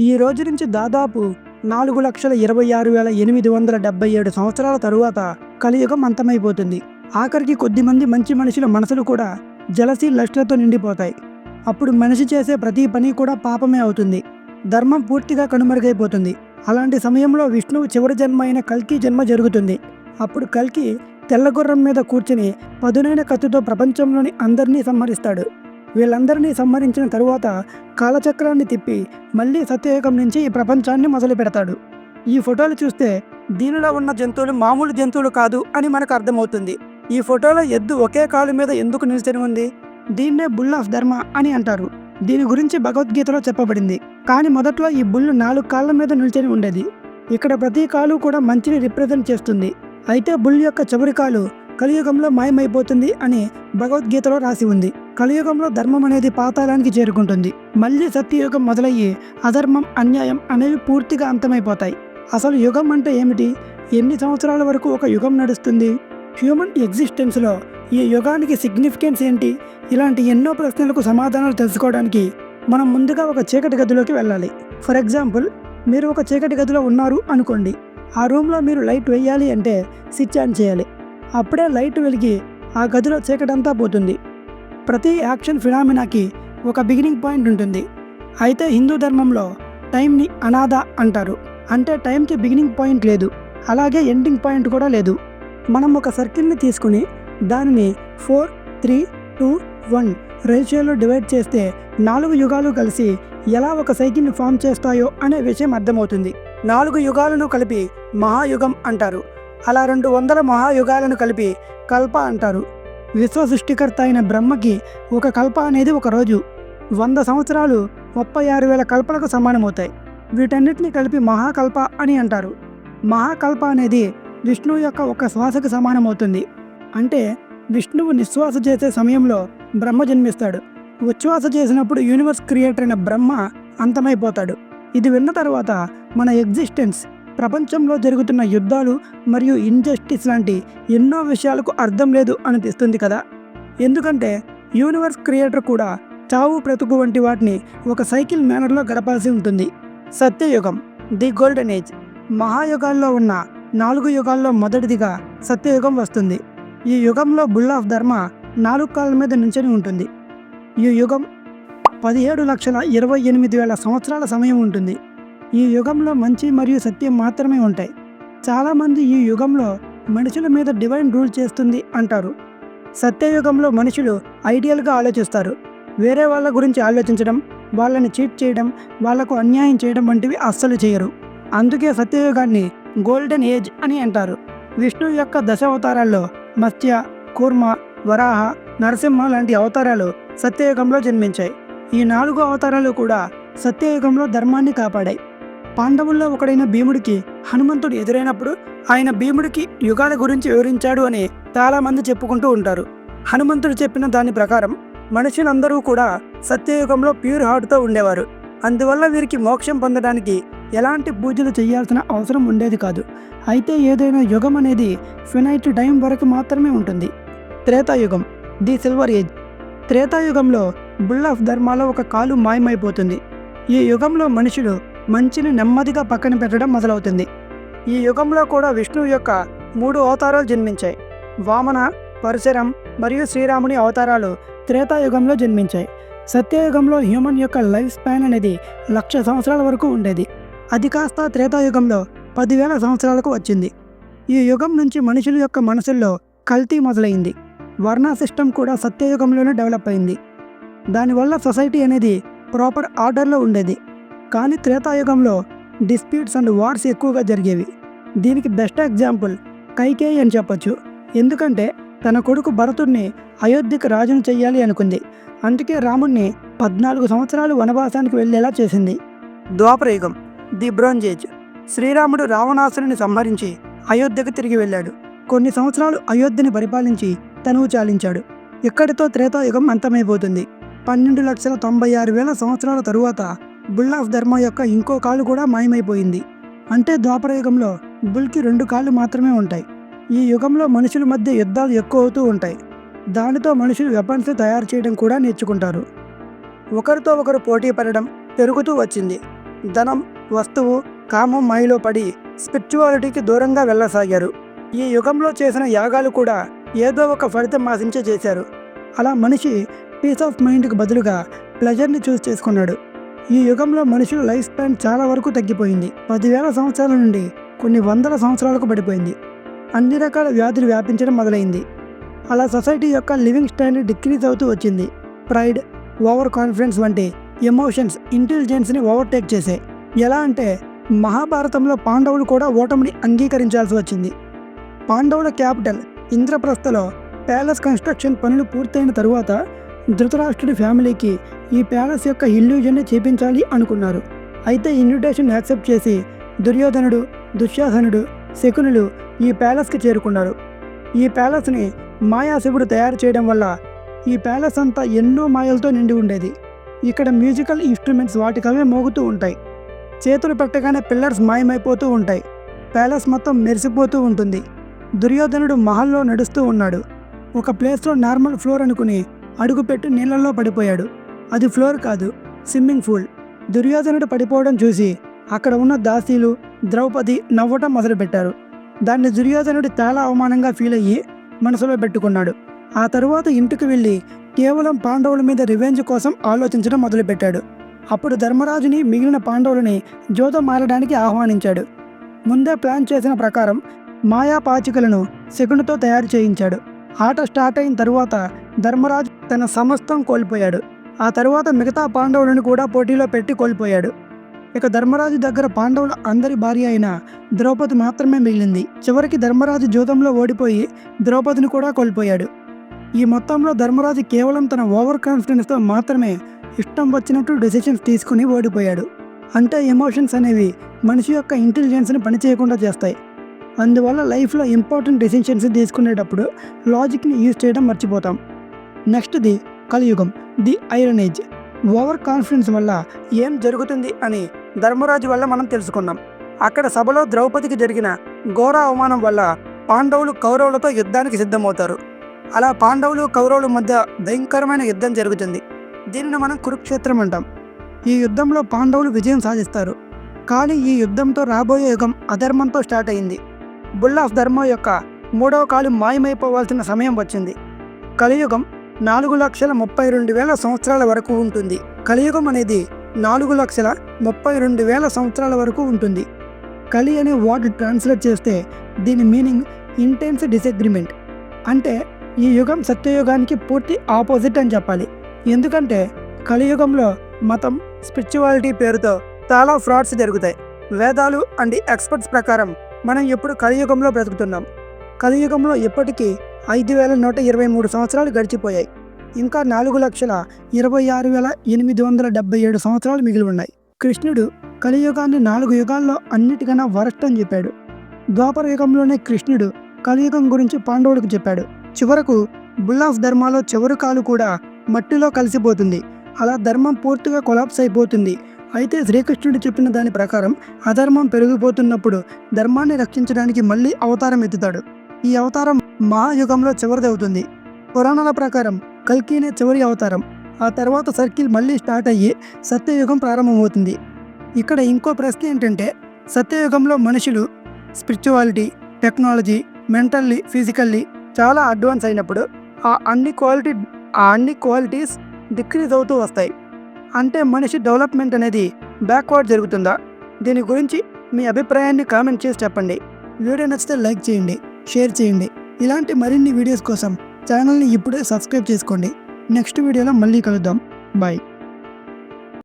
ఈ రోజు నుంచి దాదాపు నాలుగు లక్షల ఇరవై ఆరు వేల ఎనిమిది వందల డెబ్బై ఏడు సంవత్సరాల తరువాత కలియుగం అంతమైపోతుంది. ఆఖరికి కొద్దిమంది మంచి మనుషుల మనసులు కూడా జలసి లష్లతో నిండిపోతాయి. అప్పుడు మనిషి చేసే ప్రతి పని కూడా పాపమే అవుతుంది. ధర్మం పూర్తిగా కనుమరుగైపోతుంది. అలాంటి సమయంలో విష్ణువు చివరి జన్మ అయిన కల్కి జన్మ జరుగుతుంది. అప్పుడు కల్కి తెల్లగుర్రం మీద కూర్చుని పదునైన కత్తితో ప్రపంచంలోని అందరినీ సంహరిస్తాడు. వీళ్ళందరినీ సంహరించిన తరువాత కాలచక్రాన్ని తిప్పి మళ్ళీ సత్యయుగం నుంచి ఈ ప్రపంచాన్ని మొదలు పెడతాడు ఈ ఫోటోలు చూస్తే దీనిలో ఉన్న జంతువులు మామూలు జంతువులు కాదు అని మనకు అర్థమవుతుంది. ఈ ఫోటోలో ఎద్దు ఒకే కాలు మీద ఎందుకు నిలిచిన ఉంది? దీన్నే బుల్ ఆఫ్ ధర్మ అని అంటారు. దీని గురించి భగవద్గీతలో చెప్పబడింది. కానీ మొదట్లో ఈ బుల్లు నాలుగు కాళ్ళ మీద నిల్చొని ఉండేది. ఇక్కడ ప్రతి కాలు కూడా మంచిని రిప్రజెంట్ చేస్తుంది. అయితే బుల్ యొక్క చివరి కాలు కలియుగంలో మాయమైపోతుంది అని భగవద్గీతలో రాసి ఉంది. కలియుగంలో ధర్మం అనేది పాతాళానికి చేరుకుంటుంది. మళ్ళీ సత్యయుగం మొదలయ్యి అధర్మం అన్యాయం అనేవి పూర్తిగా అంతమైపోతాయి. అసలు యుగం అంటే ఏమిటి? ఎన్ని సంవత్సరాల వరకు ఒక యుగం నడుస్తుంది? హ్యూమన్ ఎగ్జిస్టెన్స్లో ఈ యుగానికి సిగ్నిఫికెన్స్ ఏంటి? ఇలాంటి ఎన్నో ప్రశ్నలకు సమాధానాలు తెలుసుకోవడానికి మనం ముందుగా ఒక చీకటి గదిలోకి వెళ్ళాలి. ఫర్ ఎగ్జాంపుల్ మీరు ఒక చీకటి గదిలో ఉన్నారు అనుకోండి. ఆ రూమ్లో మీరు లైట్ వేయాలి అంటే స్విచ్ ఆన్ చేయాలి. అప్పుడే లైట్ వెలిగి ఆ గదిలో చీకటంతా పోతుంది. ప్రతి యాక్షన్ ఫినామినాకి ఒక బిగినింగ్ పాయింట్ ఉంటుంది. అయితే హిందూ ధర్మంలో టైంని అనాథ అంటారు. అంటే టైంకి బిగినింగ్ పాయింట్ లేదు. అలాగే ఎండింగ్ పాయింట్ కూడా లేదు. మనం ఒక సర్కిల్ని తీసుకుని దానిని ఫోర్ త్రీ టూ వన్ రేషియోలో డివైడ్ చేస్తే నాలుగు యుగాలు కలిసి ఎలా ఒక సైకిల్ని ఫామ్ చేస్తాయో అనే విషయం అర్థమవుతుంది. నాలుగు యుగాలను కలిపి మహాయుగం అంటారు. అలా రెండు వందల మహాయుగాలను కలిపి కల్ప అంటారు. విశ్వ సృష్టికర్త అయిన బ్రహ్మకి ఒక కల్ప అనేది ఒక రోజు. వంద సంవత్సరాలు ముప్పై ఆరు వేల కల్పలకు సమానమవుతాయి. వీటన్నిటిని కలిపి మహాకల్ప అని అంటారు. మహాకల్ప అనేది విష్ణువు యొక్క ఒక శ్వాసకు సమానమవుతుంది. అంటే విష్ణువు నిశ్వాస చేసే సమయంలో బ్రహ్మ జన్మిస్తాడు. ఉచ్ఛ్వాస చేసినప్పుడు యూనివర్స్ క్రియేటర్ అయిన బ్రహ్మ అంతమైపోతాడు. ఇది విన్న తర్వాత మన ఎగ్జిస్టెన్స్ ప్రపంచంలో జరుగుతున్న యుద్ధాలు మరియు ఇంజస్టిస్ లాంటి ఎన్నో విషయాలకు అర్థం లేదు అనిపిస్తుంది కదా. ఎందుకంటే యూనివర్స్ క్రియేటర్ కూడా చావు బ్రతుకు వంటి వాటిని ఒక సైకిల్ మేనర్లో గడపాల్సి ఉంటుంది. సత్యయుగం ది గోల్డెన్ ఏజ్. మహాయుగాల్లో ఉన్న నాలుగు యుగాల్లో మొదటిదిగా సత్యయుగం వస్తుంది. ఈ యుగంలో బుల్ ఆఫ్ ధర్మ నాలుగు కాళ్ళ మీద నుంచొని ఉంటుంది. ఈ యుగం పదిహేడు లక్షల ఇరవై ఎనిమిది వేల సంవత్సరాల సమయం ఉంటుంది. ఈ యుగంలో మంచి మరియు సత్యం మాత్రమే ఉంటాయి. చాలామంది ఈ యుగంలో మనుషుల మీద డివైన్ రూల్ చేస్తుంది అంటారు. సత్యయుగంలో మనుషులు ఐడియల్గా ఆలోచిస్తారు. వేరే వాళ్ళ గురించి ఆలోచించడం వాళ్ళని చీట్ చేయడం వాళ్ళకు అన్యాయం చేయడం వంటివి అస్సలు చేయరు. అందుకే సత్యయుగాన్ని గోల్డెన్ ఏజ్ అని అంటారు. విష్ణు యొక్క దశ అవతారాల్లో మత్స్య కూర్మ వరాహ నరసింహ లాంటి అవతారాలు సత్యయుగంలో జన్మించాయి. ఈ నాలుగు అవతారాలు కూడా సత్యయుగంలో ధర్మాన్ని కాపాడాయి. పాండవుల్లో ఒకడైన భీముడికి హనుమంతుడు ఎదురైనప్పుడు ఆయన భీముడికి యుగాల గురించి వివరించాడు అని చాలామంది చెప్పుకుంటూ ఉంటారు. హనుమంతుడు చెప్పిన దాని ప్రకారం మనుషులందరూ కూడా సత్యయుగంలో ప్యూర్ హార్ట్తో ఉండేవారు. అందువల్ల వీరికి మోక్షం పొందడానికి ఎలాంటి పూజలు చేయాల్సిన అవసరం ఉండేది కాదు. అయితే ఏదైనా యుగం అనేది ఫినైట్ టైం వరకు మాత్రమే ఉంటుంది. త్రేతాయుగం ది సిల్వర్ ఏజ్. త్రేతాయుగంలో బుల్ ఆఫ్ ధర్మాలో ఒక కాలు మాయమైపోతుంది. ఈ యుగంలో మనుషులు మంచిని నెమ్మదిగా పక్కన పెట్టడం మొదలవుతుంది. ఈ యుగంలో కూడా విష్ణువు యొక్క మూడు అవతారాలు జన్మించాయి. వామన పరశురం మరియు శ్రీరాముని అవతారాలు త్రేతాయుగంలో జన్మించాయి. సత్యయుగంలో హ్యూమన్ యొక్క లైఫ్ స్పాన్ అనేది లక్ష సంవత్సరాల వరకు ఉండేది. అది కాస్త త్రేతాయుగంలో పదివేల సంవత్సరాలకు వచ్చింది. ఈ యుగం నుంచి మనుషుల యొక్క మనసుల్లో కల్తీ మొదలైంది. వర్ణ సిస్టమ్ కూడా సత్యయుగంలోనే డెవలప్ అయింది. దానివల్ల సొసైటీ అనేది ప్రాపర్ ఆర్డర్లో ఉండేది. కానీ త్రేతాయుగంలో డిస్ప్యూట్స్ అండ్ వార్స్ ఎక్కువగా జరిగేవి. దీనికి బెస్ట్ ఎగ్జాంపుల్ కైకేయి అని చెప్పొచ్చు. ఎందుకంటే తన కొడుకు భరతుడిని అయోధ్యకు రాజును చెయ్యాలి అనుకుంది. అందుకే రాముణ్ణి పద్నాలుగు సంవత్సరాలు వనవాసానికి వెళ్ళేలా చేసింది. ద్వాపరయుగం ది బ్రోంజ్ ఏజ్. శ్రీరాముడు రావణాసురుని సంహరించి అయోధ్యకు తిరిగి వెళ్ళాడు. కొన్ని సంవత్సరాలు అయోధ్యని పరిపాలించి తనువు చాలించాడు. ఇక్కడితో త్రేతాయుగం అంతమైపోతుంది. పన్నెండు లక్షల తొంభై ఆరు వేల సంవత్సరాల తరువాత బుల్ ఆఫ్ ధర్మ యొక్క ఇంకో కాలు కూడా మాయమైపోయింది. అంటే ద్వాపరయుగంలో బుల్కి రెండు కాళ్ళు మాత్రమే ఉంటాయి. ఈ యుగంలో మనుషుల మధ్య యుద్ధాలు ఎక్కువ అవుతూ ఉంటాయి. దానితో మనుషులు వెపన్స్ తయారు చేయడం కూడా నేర్చుకుంటారు. ఒకరితో ఒకరు పోటీ పడడం పెరుగుతూ వచ్చింది. ధనం వస్తువు కామం మాయలో పడి స్పిరిచువాలిటీకి దూరంగా వెళ్ళసాగారు. ఈ యుగంలో చేసిన యాగాలు కూడా ఏదో ఒక ఫలితం ఆశించే చేశారు. అలా మనిషి పీస్ ఆఫ్ మైండ్కి బదులుగా ప్లెజర్ని చూస్ చేసుకున్నాడు. ఈ యుగంలో మనుషుల లైఫ్ స్పాన్ చాలా వరకు తగ్గిపోయింది. పదివేల సంవత్సరాల నుండి కొన్ని వందల సంవత్సరాలకు పడిపోయింది. అన్ని రకాల వ్యాధులు వ్యాపించడం మొదలైంది. అలా సొసైటీ యొక్క లివింగ్ స్టాండర్డ్ డిక్రీజ్ అవుతూ వచ్చింది. ప్రైడ్ ఓవర్ కాన్ఫిడెన్స్ వంటి ఎమోషన్స్ ఇంటెలిజెన్స్ని ఓవర్టేక్ చేసాయి ఎలా అంటే మహాభారతంలో పాండవులు కూడా ఓటమిని అంగీకరించాల్సి వచ్చింది. పాండవుల క్యాపిటల్ ఇంద్రప్రస్థలో ప్యాలెస్ కన్స్ట్రక్షన్ పనులు పూర్తయిన తరువాత ధృతరాష్ట్రుడి ఫ్యామిలీకి ఈ ప్యాలెస్ యొక్క ఇల్యూజన్ని చేపించాలి అనుకున్నారు. అయితే ఇన్విటేషన్ యాక్సెప్ట్ చేసి దుర్యోధనుడు దుశ్శాసనుడు శకునులు ఈ ప్యాలెస్కి చేరుకున్నారు. ఈ ప్యాలెస్ని మాయాశివుడు తయారు చేయడం వల్ల ఈ ప్యాలెస్ అంతా ఎన్నో మాయలతో నిండి ఉండేది. ఇక్కడ మ్యూజికల్ ఇన్స్ట్రుమెంట్స్ వాటికవే మోగుతూ ఉంటాయి. చేతులు పెట్టగానే పిల్లర్స్ మాయమైపోతూ ఉంటాయి. ప్యాలెస్ మొత్తం మెరిసిపోతూ ఉంటుంది. దుర్యోధనుడు మహల్లో నడుస్తూ ఉన్నాడు. ఒక ప్లేస్లో నార్మల్ ఫ్లోర్ అనుకుని అడుగుపెట్టి నీళ్ళలో పడిపోయాడు. అది ఫ్లోర్ కాదు స్విమ్మింగ్ పూల్. దుర్యోధనుడు పడిపోవడం చూసి అక్కడ ఉన్న దాసీలు ద్రౌపది నవ్వటం మొదలుపెట్టారు. దాన్ని దుర్యోధనుడు చాలా అవమానంగా ఫీల్ అయ్యి మనసులో పెట్టుకున్నాడు. ఆ తరువాత ఇంటికి వెళ్ళి కేవలం పాండవుల మీద రివెంజ్ కోసం ఆలోచించడం మొదలుపెట్టాడు. అప్పుడు ధర్మరాజుని మిగిలిన పాండవులని జోతో మారడానికి ఆహ్వానించాడు. ముందే ప్లాన్ చేసిన ప్రకారం మాయా పాచికలను శకునితో తయారు చేయించాడు. ఆట స్టార్ట్ అయిన తరువాత ధర్మరాజు తన సమస్తం కోల్పోయాడు. ఆ తరువాత మిగతా పాండవులను కూడా పోటీలో పెట్టి కోల్పోయాడు. ఇక ధర్మరాజు దగ్గర పాండవుల అందరి భార్య అయిన ద్రౌపది మాత్రమే మిగిలింది. చివరికి ధర్మరాజు జూదంలో ఓడిపోయి ద్రౌపదిని కూడా కోల్పోయాడు. ఈ మొత్తంలో ధర్మరాజు కేవలం తన ఓవర్ కాన్ఫిడెన్స్తో మాత్రమే ఇష్టం వచ్చినట్టు డెసిషన్స్ తీసుకుని ఓడిపోయాడు. అంటే ఎమోషన్స్ అనేవి మనిషి యొక్క ఇంటెలిజెన్స్ని పనిచేయకుండా చేస్తాయి. అందువల్ల లైఫ్లో ఇంపార్టెంట్ డెసిషన్స్ తీసుకునేటప్పుడు లాజిక్ని యూజ్ చేయడం మర్చిపోతాం. నెక్స్ట్ది కలియుగం the iron age. Over confidence వల్ల ఏం జరుగుతుంది అని ధర్మరాజు వల్ల మనం తెలుసుకున్నాం అక్కడ సభలో ద్రౌపదికి జరిగిన ఘోర అవమానం వల్ల పాండవులు కౌరవులతో యుద్ధానికి సిద్ధమవుతారు. అలా పాండవులు కౌరవుల మధ్య భయంకరమైన యుద్ధం జరుగుతుంది. దీనిని మనం కురుక్షేత్రం అంటాం. ఈ యుద్ధంలో పాండవులు విజయం సాధిస్తారు. కానీ ఈ యుద్ధంతో రాబోయే యుగం అధర్మంతో స్టార్ట్ అయింది. బుల్ ఆఫ్ ధర్మం యొక్క మూడవ కాలు మాయమైపోవాల్సిన సమయం వచ్చింది. కలియుగం నాలుగు లక్షల ముప్పై రెండు వేల సంవత్సరాల వరకు ఉంటుంది. కలియుగం అనేది నాలుగు లక్షల ముప్పై రెండు వేల సంవత్సరాల వరకు ఉంటుంది. కలి అనే వర్డ్ ట్రాన్స్లేట్ చేస్తే దీని మీనింగ్ ఇంటెన్స్ డిసగ్రిమెంట్. అంటే ఈ యుగం సత్యయుగానికి పూర్తి ఆపోజిట్ అని చెప్పాలి. ఎందుకంటే కలియుగంలో మతం స్పిరిచువాలిటీ పేరుతో చాలా ఫ్రాడ్స్ జరుగుతాయి. వేదాలు అండ్ ఎక్స్పర్ట్స్ ప్రకారం మనం ఇప్పుడు కలియుగంలో బ్రతుకుతున్నాం. కలియుగంలో ఇప్పటికీ ఐదు వేల నూట ఇరవై మూడు సంవత్సరాలు గడిచిపోయాయి. ఇంకా నాలుగు లక్షల ఇరవై ఆరు వేల ఎనిమిది వందల డెబ్బై ఏడు సంవత్సరాలు మిగిలి ఉన్నాయి. కృష్ణుడు కలియుగాన్ని నాలుగు యుగాల్లో అన్నిటికన్నా వరస్ట్ అని చెప్పాడు. ద్వాపర యుగంలోనే కృష్ణుడు కలియుగం గురించి పాండవుడికి చెప్పాడు. చివరకు బుల్ ఆఫ్ ధర్మాలో చివరి కాలు కూడా మట్టిలో కలిసిపోతుంది. అలా ధర్మం పూర్తిగా కొలాప్స్ అయిపోతుంది. అయితే శ్రీకృష్ణుడు చెప్పిన దాని ప్రకారం అధర్మం పెరిగిపోతున్నప్పుడు ధర్మాన్ని రక్షించడానికి మళ్ళీ అవతారం ఎత్తుతాడు. ఈ అవతారం మహాయుగంలో చివరిది అవుతుంది. పురాణాల ప్రకారం కల్కీనే చివరి అవతారం. ఆ తర్వాత సర్కిల్ మళ్ళీ స్టార్ట్ అయ్యి సత్యయుగం ప్రారంభమవుతుంది. ఇక్కడ ఇంకో ప్రశ్న ఏంటంటే సత్యయుగంలో మనుషులు స్పిరిచువాలిటీ టెక్నాలజీ మెంటల్లీ ఫిజికల్లీ చాలా అడ్వాన్స్ అయినప్పుడు ఆ అన్ని క్వాలిటీ ఆ అన్ని క్వాలిటీస్ డిక్రీజ్ అవుతూ వస్తాయి. అంటే మనిషి డెవలప్మెంట్ అనేది బ్యాక్వర్డ్ జరుగుతుందా? దీని గురించి మీ అభిప్రాయాన్ని కామెంట్ చేసి చెప్పండి. వీడియో నచ్చితే లైక్ చేయండి షేర్ చేయండి. ఇలాంటి మరిన్ని వీడియోస్ కోసం ఛానల్ని ఇప్పుడే సబ్స్క్రైబ్ చేసుకోండి. నెక్స్ట్ వీడియోలో మళ్ళీ కలుద్దాం. బాయ్